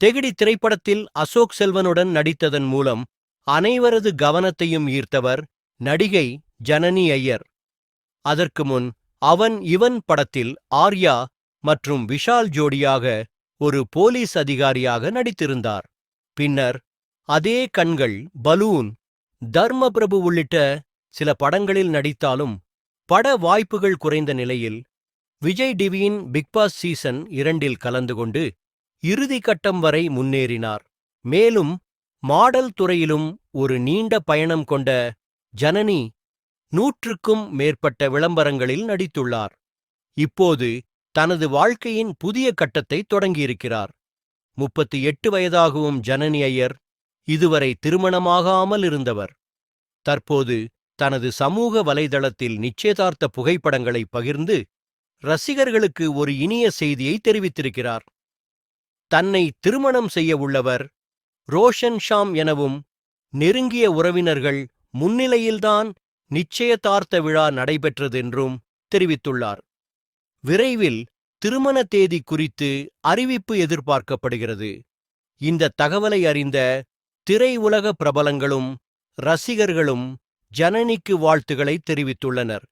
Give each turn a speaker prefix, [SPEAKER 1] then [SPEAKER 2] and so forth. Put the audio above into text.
[SPEAKER 1] தெகிடி திரைப்படத்தில் அசோக் செல்வனுடன் நடித்ததன் மூலம் அனைவரது கவனத்தையும் ஈர்த்தவர் நடிகை ஜனனி ஐயர். அதற்கு முன் அவன் இவன் படத்தில் ஆர்யா மற்றும் விஷால் ஜோடியாக ஒரு போலீஸ் அதிகாரியாக நடித்திருந்தார். பின்னர் அதே கண்கள் பலூன் தர்மபிரபு உள்ளிட்ட சில படங்களில் நடித்தாலும் பட வாய்ப்புகள் குறைந்த நிலையில் விஜய் டிவியின் பிக்பாஸ் சீசன் இரண்டில் கலந்து கொண்டு இறுதிக்கட்டம் வரை முன்னேறினார். மேலும் மாடல் துறையிலும் ஒரு நீண்ட பயணம் கொண்ட ஜனனி நூற்றுக்கும் மேற்பட்ட விளம்பரங்களில் நடித்துள்ளார். இப்போது தனது வாழ்க்கையின் புதிய கட்டத்தை தொடங்கியிருக்கிறார். முப்பத்தி எட்டு வயதாகவும் ஜனனி ஐயர் இதுவரை திருமணமாகாமல் இருந்தவர். தற்போது தனது சமூக வலைதளத்தில் நிச்சயதார்த்த புகைப்படங்களை பகிர்ந்து ரசிகர்களுக்கு ஒரு இனிய செய்தியை தெரிவித்திருக்கிறார். தன்னை திருமணம் செய்ய உள்ளவர் ரோஷன் ஷாம் எனவும் நெருங்கிய உறவினர்கள் முன்னிலையில்தான் நிச்சயதார்த்த விழா நடைபெற்றதென்றும் தெரிவித்துள்ளார். விரைவில் திருமண தேதி குறித்து அறிவிப்பு எதிர்பார்க்கப்படுகிறது. இந்த தகவலை அறிந்த திரையுலக பிரபலங்களும் ரசிகர்களும் ஜனனிக்கு வாழ்த்துக்களை தெரிவித்துள்ளனர்.